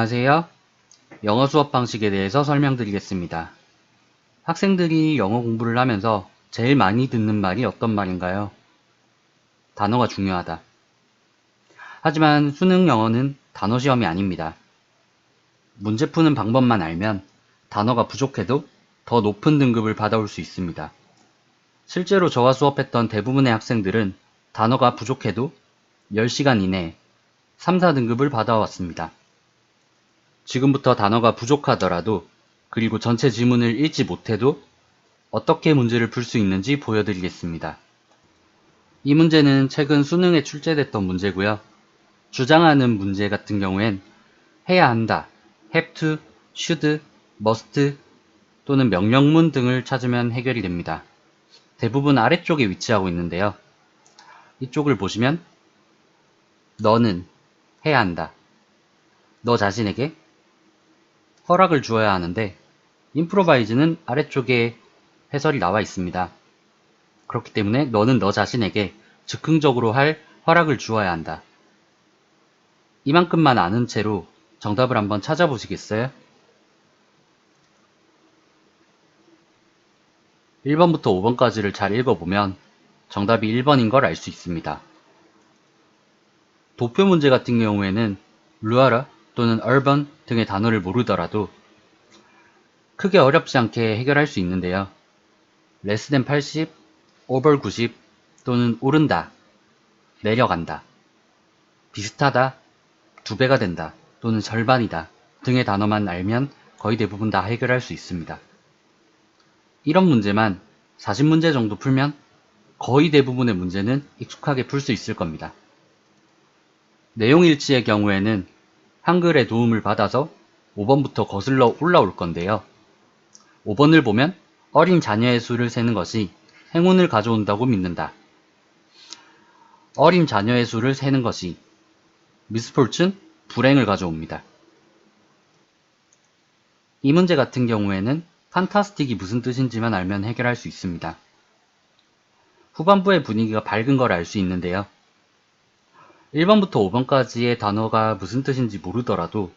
안녕하세요. 영어 수업 방식에 대해서 설명드리겠습니다. 학생들이 영어 공부를 하면서 제일 많이 듣는 말이 어떤 말인가요? 단어가 중요하다. 하지만 수능 영어는 단어 시험이 아닙니다. 문제 푸는 방법만 알면 단어가 부족해도 더 높은 등급을 받아올 수 있습니다. 실제로 저와 수업했던 대부분의 학생들은 단어가 부족해도 10시간 이내에 3, 4등급을 받아왔습니다. 지금부터 단어가 부족하더라도 그리고 전체 지문을 읽지 못해도 어떻게 문제를 풀 수 있는지 보여드리겠습니다. 이 문제는 최근 수능에 출제됐던 문제고요. 주장하는 문제 같은 경우엔 해야 한다, have to, should, must 또는 명령문 등을 찾으면 해결이 됩니다. 대부분 아래쪽에 위치하고 있는데요. 이쪽을 보시면 너는 해야 한다. 너 자신에게 허락을 주어야 하는데 임프로바이즈는 아래쪽에 해설이 나와 있습니다. 그렇기 때문에 너는 너 자신에게 즉흥적으로 할 허락을 주어야 한다. 이만큼만 아는 채로 정답을 한번 찾아보시겠어요? 1번부터 5번까지를 잘 읽어보면 정답이 1번인 걸 알 수 있습니다. 도표 문제 같은 경우에는 루아라 또는 urban 등의 단어를 모르더라도 크게 어렵지 않게 해결할 수 있는데요. less than 80, over 90 또는 오른다, 내려간다, 비슷하다, 두 배가 된다 또는 절반이다 등의 단어만 알면 거의 대부분 다 해결할 수 있습니다. 이런 문제만 40문제 정도 풀면 거의 대부분의 문제는 익숙하게 풀 수 있을 겁니다. 내용 일치의 경우에는 한글의 도움을 받아서 5번부터 거슬러 올라올 건데요. 5번을 보면 어린 자녀의 수를 세는 것이 행운을 가져온다고 믿는다. 어린 자녀의 수를 세는 것이 미스폴춘 불행을 가져옵니다. 이 문제 같은 경우에는 판타스틱이 무슨 뜻인지만 알면 해결할 수 있습니다. 후반부의 분위기가 밝은 걸 알 수 있는데요. 1번부터 5번까지의 단어가 무슨 뜻인지 모르더라도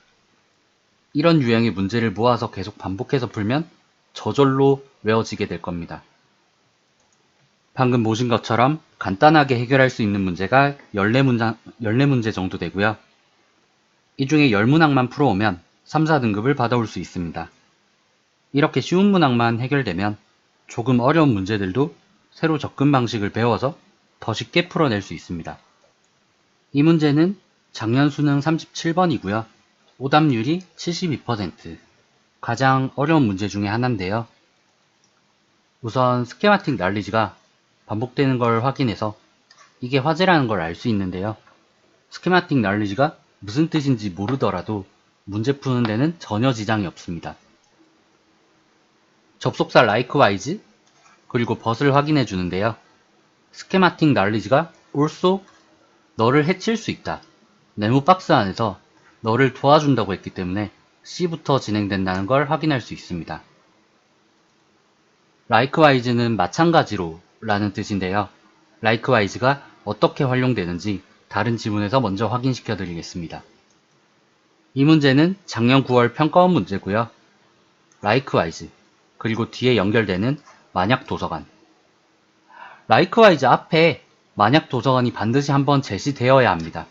이런 유형의 문제를 모아서 계속 반복해서 풀면 저절로 외워지게 될 겁니다. 방금 보신 것처럼 간단하게 해결할 수 있는 문제가 14문장, 14문제 정도 되고요. 이 중에 10문항만 풀어오면 3, 4등급을 받아올 수 있습니다. 이렇게 쉬운 문항만 해결되면 조금 어려운 문제들도 새로 접근 방식을 배워서 더 쉽게 풀어낼 수 있습니다. 이 문제는 작년 수능 37번이고요. 오답률이 72%. 가장 어려운 문제 중에 하나인데요. 우선 스케마틱 날리지가 반복되는 걸 확인해서 이게 화제라는 걸 알 수 있는데요. 스케마틱 날리지가 무슨 뜻인지 모르더라도 문제 푸는 데는 전혀 지장이 없습니다. 접속사 likewise 그리고 벗을 확인해 주는데요. 스케마틱 날리지가 also 너를 해칠 수 있다. 네모 박스 안에서 너를 도와준다고 했기 때문에 C부터 진행된다는 걸 확인할 수 있습니다. likewise는 마찬가지로 라는 뜻인데요. likewise가 어떻게 활용되는지 다른 지문에서 먼저 확인시켜 드리겠습니다. 이 문제는 작년 9월 평가원 문제고요. likewise 그리고 뒤에 연결되는 만약 도서관 likewise 앞에 만약 도서관이 반드시 한번 제시되어야 합니다.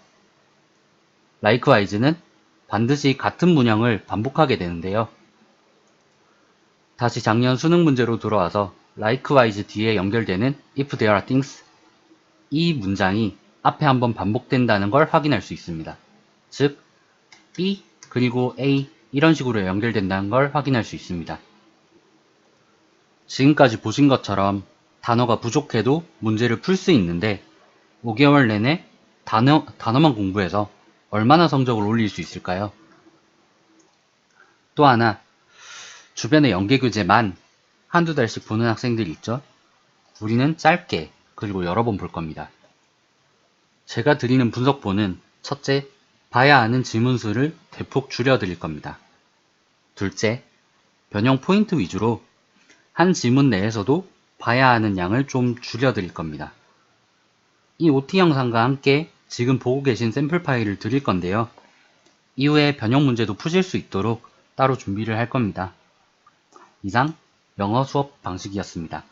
likewise는 반드시 같은 문형을 반복하게 되는데요. 다시 작년 수능 문제로 돌아와서 likewise 뒤에 연결되는 if there are things 이 문장이 앞에 한번 반복된다는 걸 확인할 수 있습니다. 즉 B 그리고 A 이런 식으로 연결된다는 걸 확인할 수 있습니다. 지금까지 보신 것처럼 단어가 부족해도 문제를 풀 수 있는데 5개월 내내 단어, 단어만 공부해서 얼마나 성적을 올릴 수 있을까요? 또 하나, 주변의 연계교재만 한두 달씩 보는 학생들이 있죠? 우리는 짧게 그리고 여러 번 볼 겁니다. 제가 드리는 분석본은 첫째, 봐야 하는 지문수를 대폭 줄여 드릴 겁니다. 둘째, 변형 포인트 위주로 한 지문 내에서도 봐야 하는 양을 좀 줄여드릴 겁니다. 이 OT 영상과 함께 지금 보고 계신 샘플 파일을 드릴 건데요. 이후에 변형 문제도 푸실 수 있도록 따로 준비를 할 겁니다. 이상 영어 수업 방식이었습니다.